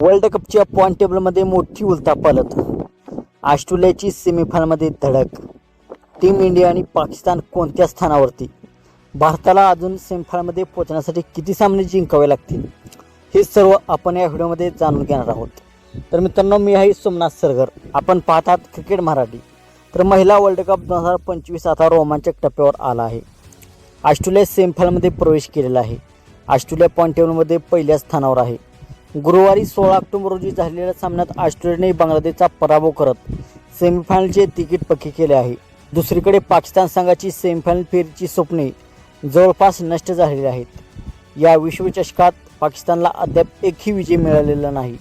World कपच्या point टेबलमध्ये मोठी उलथापालत ऑस्ट्रेलियाची सेमीफायनलमध्ये धडक. टीम इंडिया आणि पाकिस्तान कोणत्या स्थानावरती? भारताला अजून सेमीफायनलमध्ये पोहोचण्यासाठी किती सामने जिंकावे लागतील? हे सर्व आपण या व्हिडिओमध्ये जाणून घेणार आहोत. तर मित्रांनो मी आहे सोमनाथ सरगर आपण पाहतात क्रिकेट मराठी. तर महिला वर्ल्ड कप दोन हजार पंचवीस आता रोमांचक टप्प्यावर आला आहे. ऑस्ट्रेलिया सेमीफायनलमध्ये प्रवेश केलेला आहे. ऑस्ट्रेलिया पॉईंट टेबलमध्ये पहिल्या स्थानावर आहे. गुरुवारी सोळा ऑक्टोबर रोजी झालेल्या सामन्यात ऑस्ट्रेलियाने बांगलादेशचा पराभव करत सेमीफायनलचे तिकीट पक्के केले आहे. दुसरीकडे पाकिस्तान संघाची सेमीफायनल फेरीची स्वप्ने जवळपास नष्ट झालेली आहेत. या विश्वचषकात पाकिस्तानला अद्याप एकही विजय मिळालेला नाही.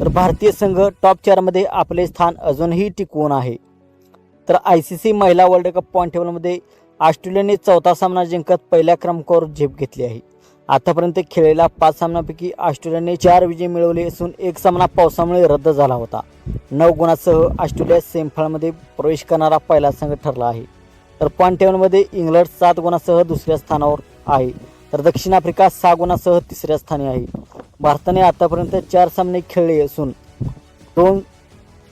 तर भारतीय संघ टॉप चारमध्ये आपले स्थान अजूनही टिकवून आहे. तर आय सी सी महिला वर्ल्ड कप पॉईंट टेबलमध्ये ऑस्ट्रेलियाने चौथा सामना जिंकत पहिल्या क्रमांकावर झेप घेतली आहे. आतापर्यंत खेळलेल्या पाच सामन्यापैकी ऑस्ट्रेलियाने चार विजय मिळवले असून एक सामना पावसामुळे रद्द झाला होता. नऊ गुणासह ऑस्ट्रेलिया सेमीफायनलमध्ये प्रवेश करणारा पहिला संघ ठरला आहे. तर पॉईंट टेबलमध्ये इंग्लंड सात गुणासह दुसऱ्या स्थानावर आहे. तर दक्षिण आफ्रिका सहा गुणासह तिसऱ्या स्थानी आहे. भारताने आतापर्यंत चार सामने खेळले असून दोन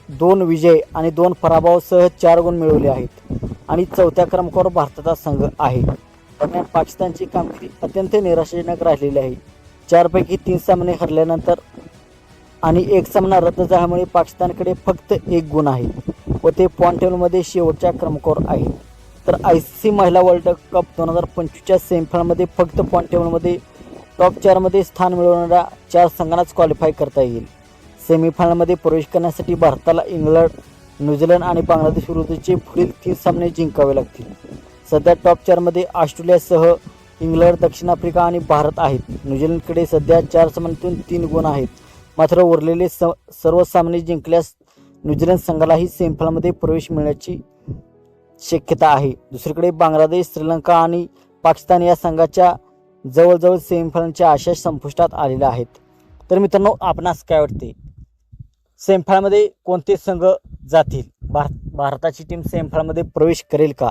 दोन विजय आणि दोन पराभवासह चार गुण मिळवले आहेत. आणि चौथ्या क्रमांकावर भारताचा संघ आहे. दरम्यान पाकिस्तानची कामगिरी अत्यंत निराशाजनक राहिलेली आहे. चारपैकी तीन सामने हरल्यानंतर आणि एक सामना रद्द झाल्यामुळे पाकिस्तानकडे फक्त एक गुण आहे व ते पॉईंट टेबलमध्ये शेवटच्या क्रमांकावर आहे. तर आय सी सी महिला वर्ल्ड कप दोन हजार पंचवीसच्या सेमीफायनलमध्ये फक्त पॉईंट टेबलमध्ये टॉप चारमध्ये स्थान मिळवणाऱ्या चार संघांनाच क्वालिफाय करता येईल. सेमीफायनलमध्ये प्रवेश करण्यासाठी भारताला इंग्लंड न्यूझीलंड आणि बांगलादेश विरुद्धचे पुढील तीन सामने जिंकावे लागतील. सध्या टॉप चारमध्ये ऑस्ट्रेलियासह इंग्लंड दक्षिण आफ्रिका आणि भारत आहेत. न्यूझीलंडकडे सध्या चार सामन्यातून तीन गुण आहेत. मात्र उरलेले स सर्व सामने जिंकल्यास न्यूझीलंड संघालाही सेमीफायनलमध्ये प्रवेश मिळण्याची शक्यता आहे. दुसरीकडे बांगलादेश श्रीलंका आणि पाकिस्तान या संघाच्या जवळजवळ सेमीफायनलच्या आशा संपुष्टात आलेल्या आहेत. तर मित्रांनो आपणास काय वाटते? सेमीफायनलमध्ये कोणते संघ जातील? भारत भारताची टीम सेमीफायनलमध्ये प्रवेश करेल का?